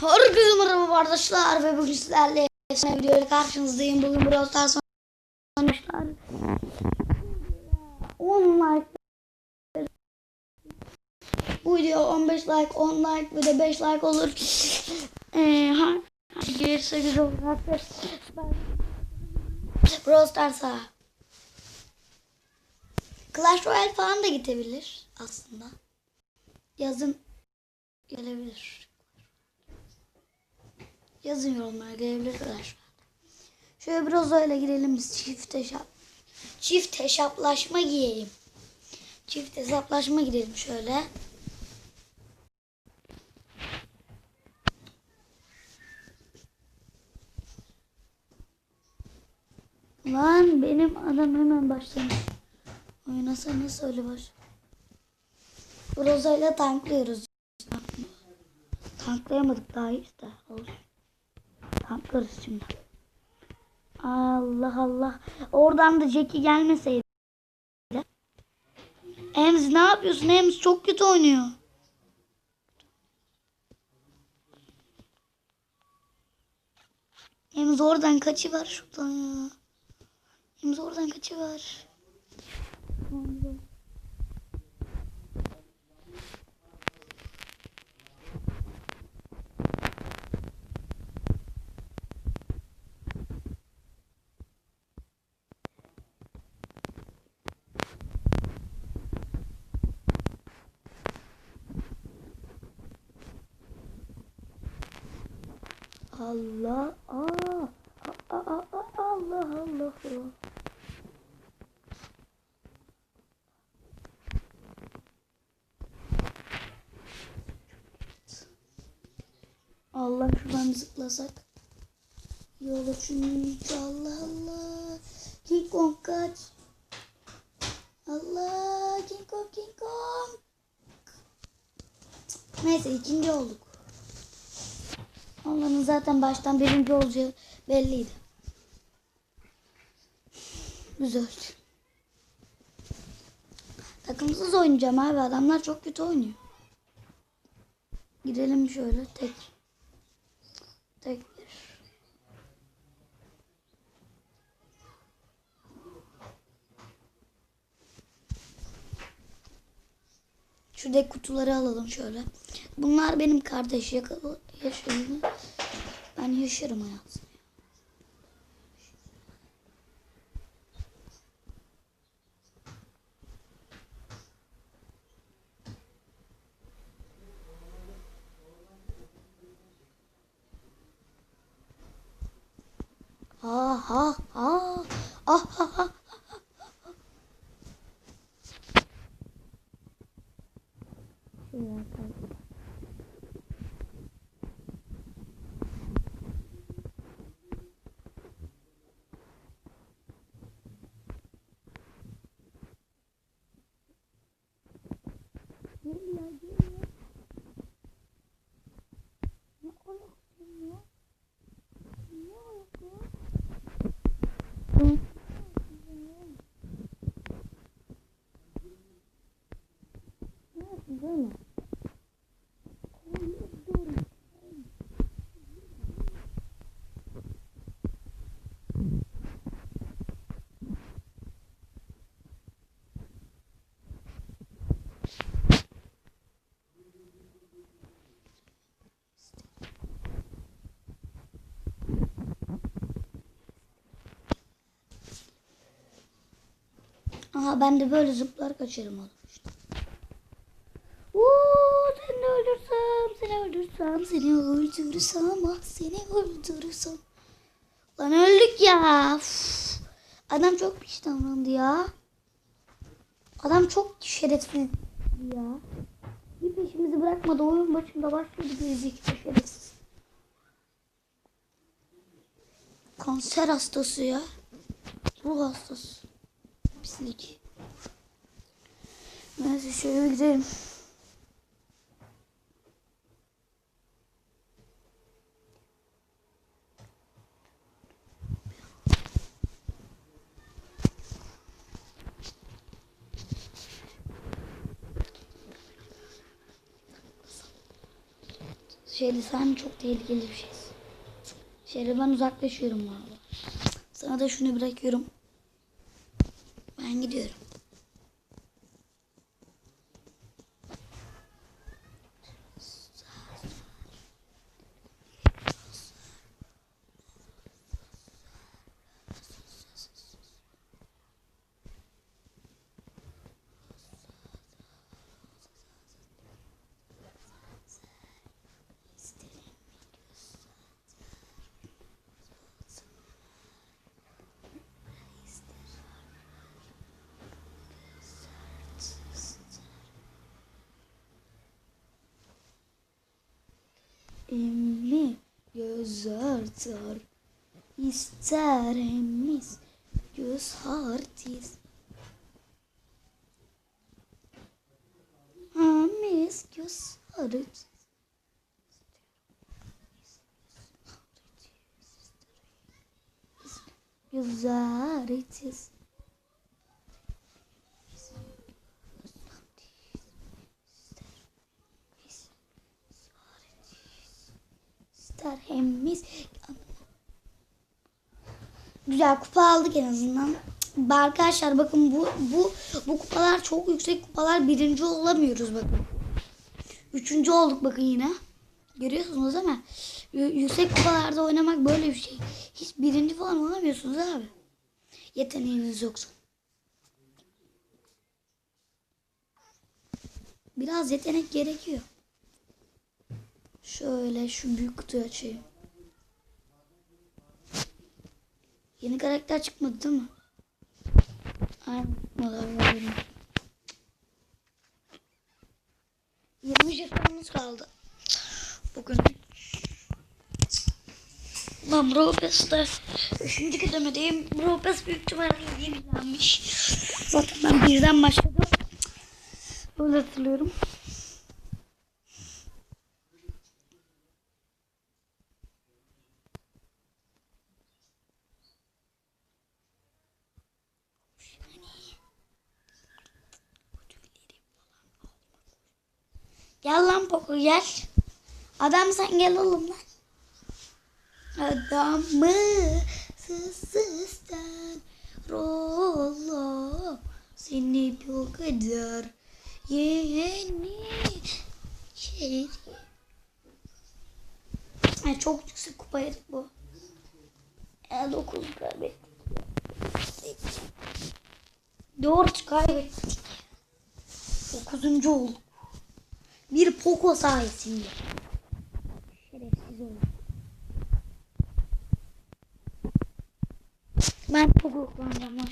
Herkese merhaba arkadaşlar ve bugün sizlerle efsane videoyla karşınızdayım. Bugün Brawl Stars oynamışlar. 10 like bu video 15 like 10 like ve de 5 like olur. Ee, ha, gelirse güzel olur arkadaşlar. Brawl Stars'a Clash Royale falan da gidebilir aslında. Yazın gelebilir. Yazın yorumlara gelebilir. Şöyle biraz öyle girelim biz çift hesap. Çift hesaplaşma giyelim. Çift hesaplaşma girelim şöyle. Lan benim adam hemen başlamış. Oynasana söyle baş. Rozayla tanklıyoruz. Tanklayamadık daha hiç de. Olsun. Tanklarız şimdi. Allah Allah. Oradan da Jackie gelmeseydi. Ems ne yapıyorsun? Ems çok kötü oynuyor. Ems oradan kaçı var şuradan ya. Ems oradan kaçı var. Allah aa, Allah Allah Allah. Allah şuradan zıplasak. İyi olur Allah Allah. King Kong kaç. Allah King Kong King Kong. Neyse ikinci olduk. Onların zaten baştan birinci olacağı belliydi. Güzel. Takımsız oynayacağım abi. Adamlar çok kötü oynuyor. Gidelim şöyle tek. Tek bir. Şuradaki kutuları alalım şöyle. Bunlar benim kardeş yakalı yaşamını. Ben yaşarım hayatım. Ha ha ha. Ah ha ha. Şuraya koy. Geliyor, geliyor. Ne ayaksın ya? Ne ayak ya? Hı. Ne yapıyorsun böyle? Koyuyorum. Aha ben de böyle zıplar kaçarım oğlum işte. Uuu seni öldürsem, seni öldürsem, seni öldürsem, ah seni öldürsem. Lan öldük ya. Uf. Adam çok piş davrandı ya. Adam çok şerefsiz ya. Bir peşimizi bırakmadı. Oyun başında başladı gerizekalı şerefsiz. Kanser hastası ya. Ruh hastası. Pislik. Neyse şöyle gidelim. Şeyli sen çok tehlikeli bir şeysin. Şeyli ben uzaklaşıyorum valla. Sana da şunu bırakıyorum. Ben gidiyorum. Emmi göz artar ister emmiz göz hartiz Amiz göz hartiz Göz hartiz ister hemimiz. Güzel kupa aldık en azından. Arkadaşlar bakın bu bu bu kupalar çok yüksek kupalar birinci olamıyoruz bakın. Üçüncü olduk bakın yine. Görüyorsunuz değil mi? Yüksek kupalarda oynamak böyle bir şey. Hiç birinci falan olamıyorsunuz abi. Yeteneğiniz yoksa. Biraz yetenek gerekiyor. Şöyle şu büyük kutuyu açayım. Yeni karakter çıkmadı değil mi? Aynen çıkmadı. haberim. 20 jetonumuz kaldı. Bugün. Lan Robes'te 3. kademedeyim. Robes büyük ihtimalle yenilenmiş. Zaten ben birden başladım. Öyle hatırlıyorum. Lan Poco gel. Adam sen gel oğlum lan. Adamı sızsızdan Rolo seni bu kadar yeni şey. Ay çok yüksek kupa yedik bu. Ya 9 kaybettik. Dört kaybettik. Dokuzuncu olduk. Bir Poco sayesinde. Şerefsiz oldu. Ben Poco kullanacağım lan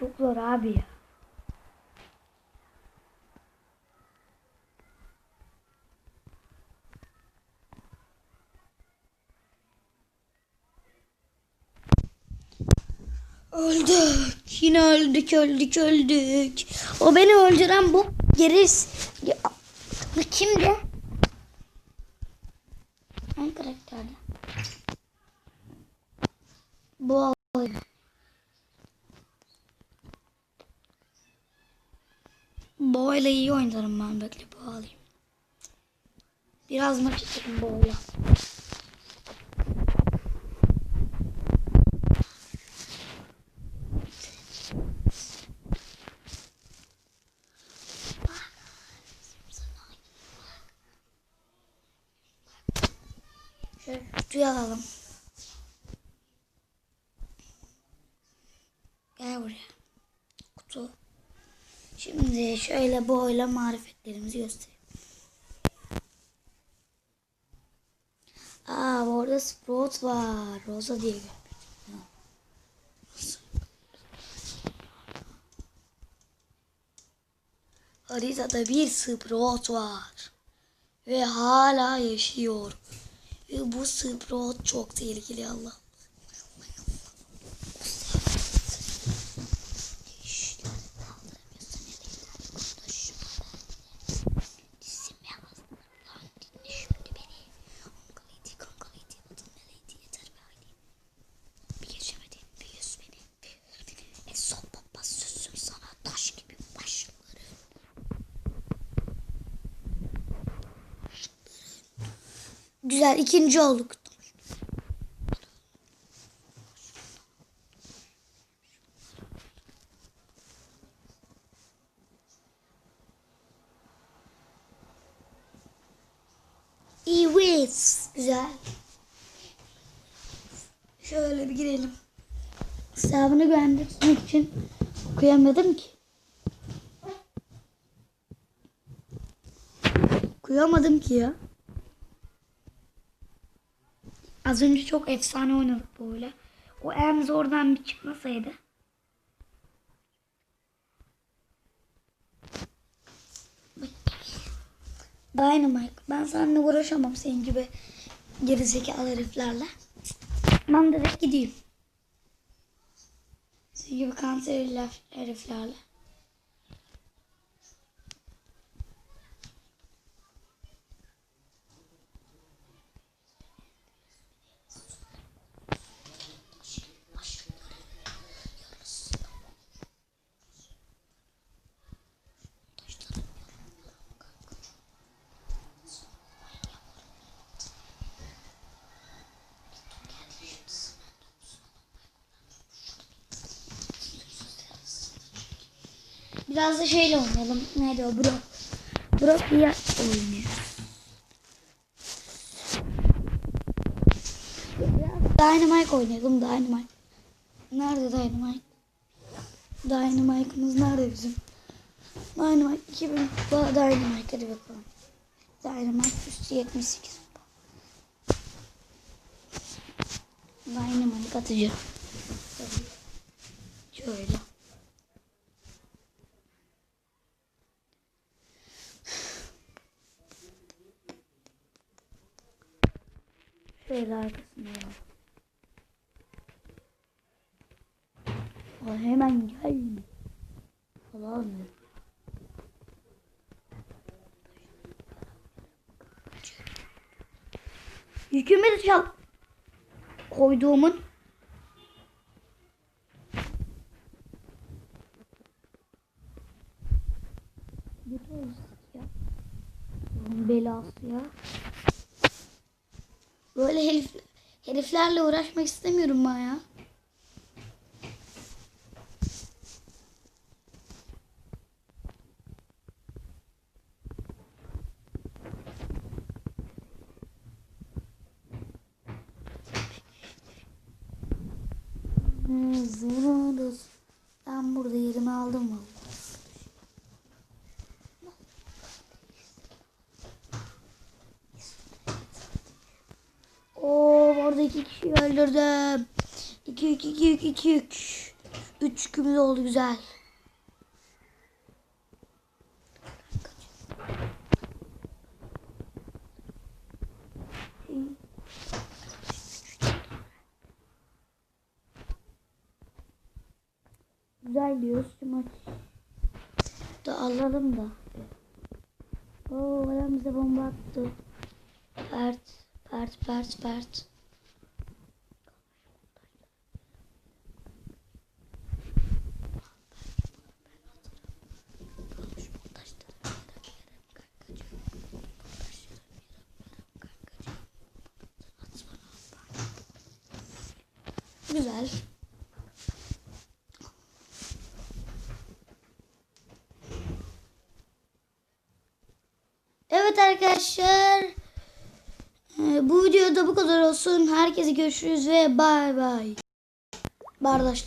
çok zor abi ya. Öldük. Yine öldük, öldük, öldük. O beni öldüren bu geriz. Ya, bu kimdi? Hangi karakterdi? Bu oyun. Boğayla iyi oynarım ben bekle bu alayım. Biraz maç atarım boğayla. Şöyle alalım. Gel buraya. Kutu. Şimdi şöyle boyla marifetlerimizi göstereyim. Aa orada Sprout var. Rosa diye görmüştüm. Haritada bir Sprout var. Ve hala yaşıyor. Ve bu Sprout çok tehlikeli Allah. Güzel ikinci olduk. Evet. Güzel. Şöyle bir girelim. Hesabını güvendirmek için okuyamadım ki. Okuyamadım ki ya. Az önce çok efsane oynadık böyle. O Ems oradan bir çıkmasaydı. Dynamite. Ben seninle uğraşamam senin gibi gerizekalı heriflerle. Ben direkt gideyim. Senin gibi kanser herif- heriflerle. Biraz da şeyle oynayalım. Neydi o? Brock. Brock ya oynuyor. Dynamite oynayalım. Dynamite. Nerede Dynamite? Dynamite'ımız nerede bizim? Dynamite 2000 kupa Dynamite hadi bakalım. Dynamite üstü 78 kupa. Dynamite atacağım. Şöyle. Şöyle arkasına ya. Aa, hemen gelme. Falan mı? Yükümü de çal. Koyduğumun. Belası ya. Böyle herif, heriflerle uğraşmak istemiyorum ben ya. Öldürdüm. İki yük iki yük iki yük. Üç yükümüz oldu güzel. Güzel diyoruz maç. Da alalım da. Oo adam bize bomba attı. Pert, pert, pert, pert. Güzel. Evet arkadaşlar. Ee, Bu videoda bu kadar olsun. Herkese görüşürüz ve bay bay. Bardaşlar.